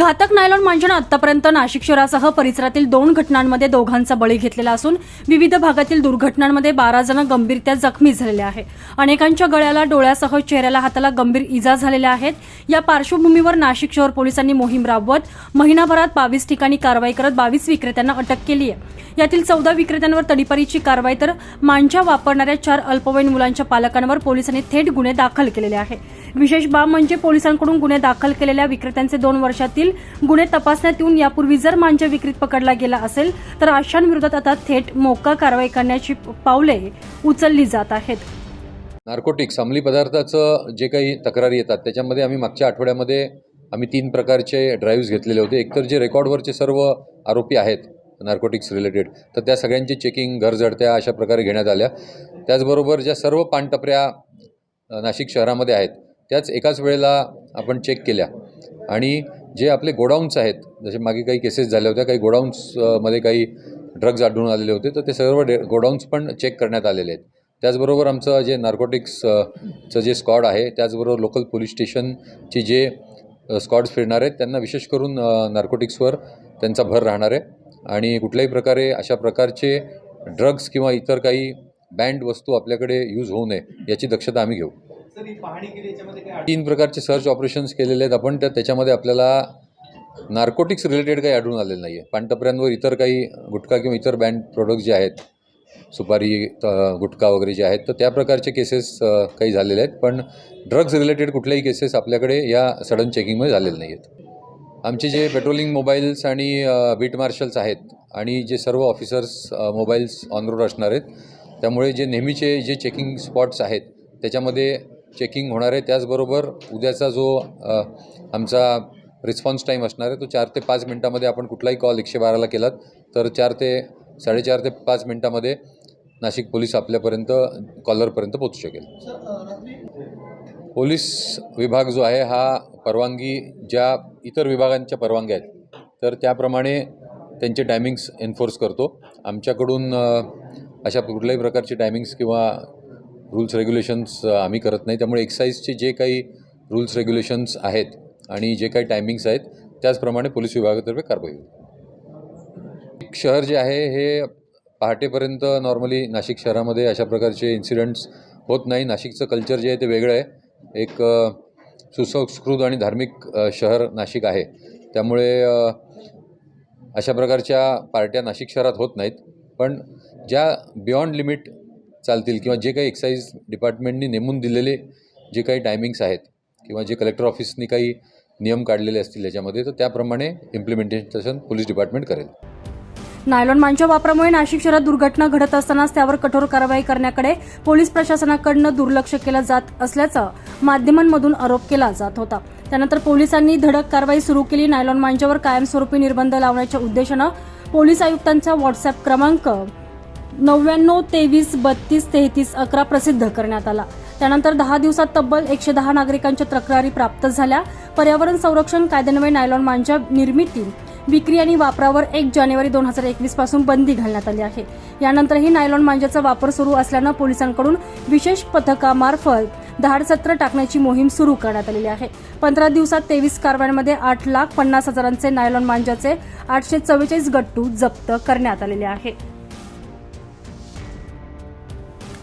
घातक नायलॉन मांजनं आतापर्यंत नाशिक शहरासह परिसरातील दोन घटनांमध्ये दोघांचा बळी घेतलेला असून विविध भागातील दुर्घटनांमध्ये बारा जण गंभीरत्या जखमी झालेले आहे अनेकांच्या गळ्याला डोळ्यासह चेहऱ्याला हाताला गंभीर इजा झालेल्या आहेत. या पार्श्वभूमीवर नाशिक शहर पोलिसांनी मोहीम राबवत महिनाभरात बावीस ठिकाणी कारवाई करत बावीस विक्रेत्यांना अटक केली आहे. यातील चौदा विक्रेत्यांवर तडीपारीची कारवाई तर मांजा वापरणाऱ्या चार अल्पवयीन मुलांच्या पालकांवर पोलिसांनी थेट गुन्हे दाखल केलेले आहेत. विशेष बाब म्हणजे पोलिसांकडून गुन्हे दाखल केलेल्या विक्रेत्यांचे दोन वर्षातील गुन्हे तपासण्यात येऊन यापूर्वी जर मांजा विक्रीत पकडला गेला असेल तर अशांविरोधात आता थेट मोका कारवाई करण्याची पावले उचलली जात आहेत. नार्कोटिक्स अंमली पदार्थाचं जे काही तक्रारी येतात त्याच्यामध्ये आम्ही मागच्या आठवड्यामध्ये आम्ही तीन प्रकारचे ड्राईव्ह्स घेतलेले होते. एकतर जे रेकॉर्डवरचे सर्व आरोपी आहेत नार्कोटिक्स रिलेटेड तर त्या सगळ्यांची चेकिंग घर जडत्या अशा प्रकारे घेण्यात आल्या. त्याचबरोबर ज्या सर्व पानटपऱ्या नाशिक शहरामध्ये आहेत त्याच एकाच वेळेला आपण चेक केल्या. आणि जे आपले गोडाऊन्स आहेत जसे मागे काही केसेस झाल्या होत्या काही गोडाऊन्समध्ये काही ड्रग्ज आढळून आलेले होते तर ते सर्व डे गोडाऊन्स पण चेक करण्यात आलेले आहेत. त्याचबरोबर आमचं जे नार्कोटिक्सचं जे स्कॉड आहे त्याचबरोबर लोकल पोलीस स्टेशनची जे स्कॉड्स फिरणार आहेत त्यांना विशेष करून नार्कोटिक्सवर त्यांचा भर राहणार आहे. आणि कुठल्याही प्रकारे अशा प्रकारचे ड्रग्ज किंवा इतर काही बँड वस्तू आपल्याकडे यूज होऊ नये याची दक्षता आम्ही घेऊ. तीन प्रकारचे सर्च ऑपरेशन्स केलेले आहेत आपण. त्या त्याच्यामध्ये आपल्याला नार्कोटिक्स रिलेटेड काही आढळून आलेलं नाही आहे पानटपऱ्यांवर इतर काही गुटखा किंवा इतर बँड प्रोडक्ट जे आहेत सुपारी गुटखा वगैरे जे आहेत तर त्या प्रकारचे केसेस काही झालेले आहेत. पण ड्रग्ज रिलेटेड कुठल्याही केसेस आपल्याकडे या सडन चेकिंगमध्ये झालेले नाही आहेत आमचे जे पेट्रोलिंग मोबाईल्स आणि बीट मार्शल्स आहेत आणि जे सर्व ऑफिसर्स मोबाईल्स ऑन रोड असणार आहेत त्यामुळे जे नेहमीचे जे चेकिंग स्पॉट्स आहेत त्याच्यामध्ये चेकिंग होणार आहे. त्याचबरोबर उद्याचा जो आमचा रिस्पॉन्स टाईम असणार आहे तो चार ते पाच मिनटामध्ये आपण कुठलाही कॉल एकशे बाराला केलात तर चार ते साडेचार ते पाच मिनटामध्ये नाशिक पोलीस आपल्यापर्यंत कॉलरपर्यंत पोचू शकेल. पोलीस विभाग जो आहे हा परवानगी ज्या इतर विभागांच्या परवानग्या आहेत तर त्याप्रमाणे त्यांचे टायमिंग्स एन्फोर्स करतो. आमच्याकडून अशा कुठल्याही प्रकारचे टायमिंग्स किंवा रूल्स रेग्युलेशन्स आम्ही करत नाही. त्यामुळे एक्साईजचे जे काही रूल्स रेग्युलेशन्स आहेत आणि जे काही टायमिंग्स आहेत त्याचप्रमाणे पोलीस विभागातर्फे कारवाई होईल. शहर जे आहे हे पहाटेपर्यंत नॉर्मली नाशिक शहरामध्ये अशा प्रकारचे इन्सिडेंट्स होत नाही. नाशिकचं कल्चर जे आहे ते वेगळं आहे. एक सुसंस्कृत आणि धार्मिक शहर नाशिक आहे. त्यामुळे अशा प्रकारच्या पार्ट्या नाशिक शहरात होत नाहीत. पण ज्या बियॉन्ड लिमिट चालतील किंवा जे काही एक्साईज डिपार्टमेंटनी नेमून दिलेले जे काही टायमिंग्स आहेत किंवा जे कलेक्टर ऑफिसनी काही नियम काढलेले असतील याच्यामध्ये तर त्याप्रमाणे इम्प्लिमेंटेशन पोलीस डिपार्टमेंट करेल. नायलॉन मांच्या वापरामुळे नाशिक शहरात दुर्घटना घडत असतानाच त्यावर कठोर कारवाई करण्याकडे पोलीस प्रशासनाकडनं दुर्लक्ष केलं जात असल्याचा माध्यमांमधून आरोप केला जात होता. त्यानंतर पोलिसांनी धडक कारवाई सुरू केली. नायलॉन मांच्यावर कायमस्वरूपी निर्बंध लावण्याच्या उद्देशानं पोलीस आयुक्तांचा व्हॉट्सअप क्रमांक नव्याण्णव तेवीस बत्तीस तेहतीस अकरा प्रसिद्ध करण्यात आला. त्यानंतर दहा दिवसात तब्बल एकशे दहा नागरिकांच्या तक्रारी प्राप्त झाल्या. पर्यावरण संरक्षण कायद्यान्वये नायलॉन मांजा निर्मिती विक्री आणि वापरावर एक जानेवारी दोन हजार एकवीसपासून बंदी घालण्यात आली आहे. यानंतरही नायलॉन मांजाचा वापर सुरू असल्यानं पोलिसांकडून विशेष पथकामार्फत धाडसत्र टाकण्याची मोहीम सुरू करण्यात आलेली आहे. पंधरा दिवसात तेवीस कारवायांमध्ये आठ लाख पन्नास हजारांचे नायलॉन मांजाचे आठशे चव्वेचाळीस गट्टू जप्त करण्यात आलेले आहे.